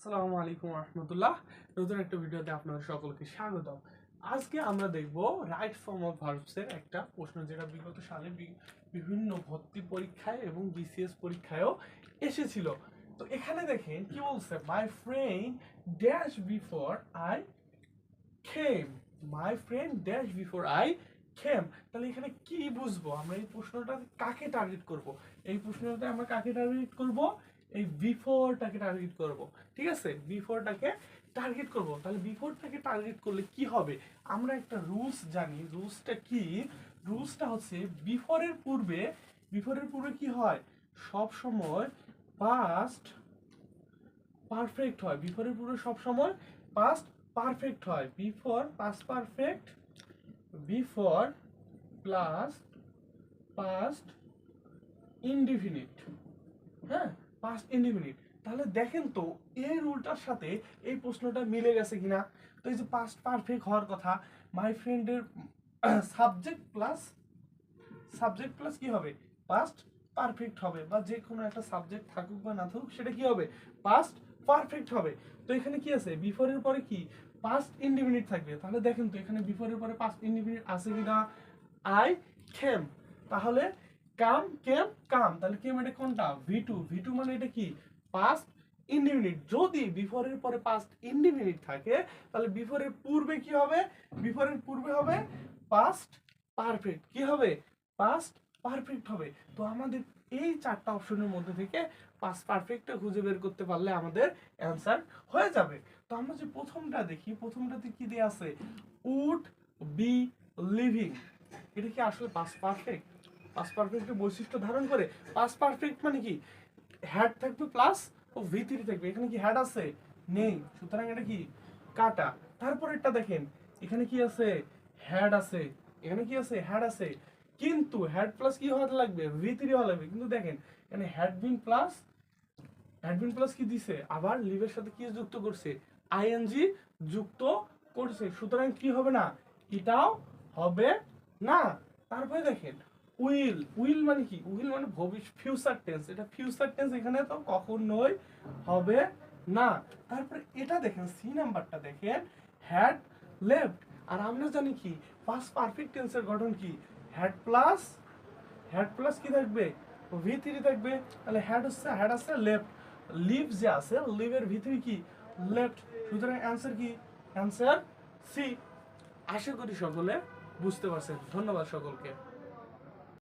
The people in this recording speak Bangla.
আসসালামু আলাইকুম রহমতুল্লাহ। নতুন একটা ভিডিওতে আপনাদের সকলকে স্বাগত আজকে আমরা দেখব রাইট ফর্ম অফ ভার্বসের একটা প্রশ্ন যেটা বিগত সালে বিভিন্ন ভর্তি পরীক্ষায় এবং বিসিএস পরীক্ষায়ও এসেছিল। তো এখানে দেখেন কি বলছে my friend dash before I came my friend dash before I came তাহলে এখানে কি বুঝব? আমরা এই প্রশ্নটা কাকে টার্গেট করব? এই প্রশ্নটা আমরা কাকে টার্গেট করব? এই বিফোরটাকে টার্গেট করব। ঠিক আছে? বিফোরটাকে টার্গেট করব। তাহলে বিফোরটাকে টার্গেট করলে কি হবে? আমরা একটা রুলস জানি। রুলসটা কি? রুলসটা হচ্ছে বিফোরের পূর্বে বিফোরের পূর্বে কি হয়? সব সময় পাস্ট পারফেক্ট হয়। বিফোরের পূর্বে সব সময় পাস্ট পারফেক্ট হয়। Before past perfect before plus past indefinite হ্যাঁ? পাস্ট ইনডিফিনিট তাহলে দেখেন তো এই রুলটার সাথে এই প্রশ্নটা মিলে গেছে কিনা? তো এই যে পাস্ট পারফেক্ট হওয়ার কথা মাই ফ্রেন্ডের সাবজেক্ট প্লাস সাবজেক্ট প্লাস কি হবে? পাস্ট পারফেক্ট হবে, বা যে কোনো একটা সাবজেক্ট থাকুক বা না থাকুক, সেটা কি হবে? পাস্ট পারফেক্ট হবে। তো এখানে কি আছে? বিফোরের পরে কি? পাস্ট ইনডিফিনিট থাকবে। তাহলে দেখেন তো, এখানে বিফোরের পরে পাস্ট ইনডিফিনিট আছে কিনা? আই খেম তাহলে কাম কেম কাম, তাহলে কেম এটা কোনটা? ভি টু ভি টু মানে এটা কি? পাস্ট ইনডিফিনিট যদি বিফোরের পরে পাস্ট ইনডিফিনিট থাকে, তাহলে বিফোরের পূর্বে কি হবে? বিফোরের পূর্বে হবে পাস্ট পারফেক্ট কি হবে? পাস্ট পারফেক্ট হবে। তো আমাদের এই চারটা অপশনের মধ্যে থেকে পাস্ট পারফেক্টটা খুঁজে বের করতে পারলে আমাদের অ্যান্সার হয়ে যাবে। তো আমরা যে প্রথমটা দেখি, প্রথমটাতে কি দেয়া আছে? উড বি লিভিং এটা কি আসলে পাস্ট পারফেক্ট পাস্ট পারফেক্টের বৈশিষ্ট্য ধারণ করে। পাস পারফেক্ট মানে কি? হ্যাড থাকবে প্লাস ও ভি থাকবে। এখানে কি হ্যাড আছে? নেই। সুতরাং এটা কি? কাটা। তারপর এটা দেখেন। এখানে কি আছে? হ্যাড আছে। এখানে কি আছে? হ্যাড আছে। কিন্তু হ্যাড প্লাস কি হওয়া লাগবে? ভি থ্রি হওয়া লাগবে। কিন্তু দেখেন, এখানে had been plus admin plus কি দিছে? আবার লিভের সাথে কি যুক্ত করছে? আইএনজি যুক্ত করছে। সুতরাং কি হবে না? এটাও হবে না। তারপরে দেখেন উইল উইল মানে কি? উইল মানে ভবিষ্যৎ ফিউচার টেন্স এটা ফিউচার টেন্স এখানে তো কখন কখনোই হবে না। তারপরে এটা দেখেন সি নাম্বারটা দেখেন হ্যাড লেফট আর আমরা জানি কি? পাস্ট পারফেক্ট টেন্সের গঠন কি? হ্যাড প্লাস হ্যাড প্লাস কি থাকবে? ভি থ্রি থাকবে। তাহলে হ্যাড হচ্ছে হ্যাড আছে লেফট লিভ যে আছে লিভের ভিতরে কি? লেফট সুতরাং অ্যান্সার কি? অ্যান্সার সি আশা করি সকলে বুঝতে পারছেন। ধন্যবাদ সকলকে।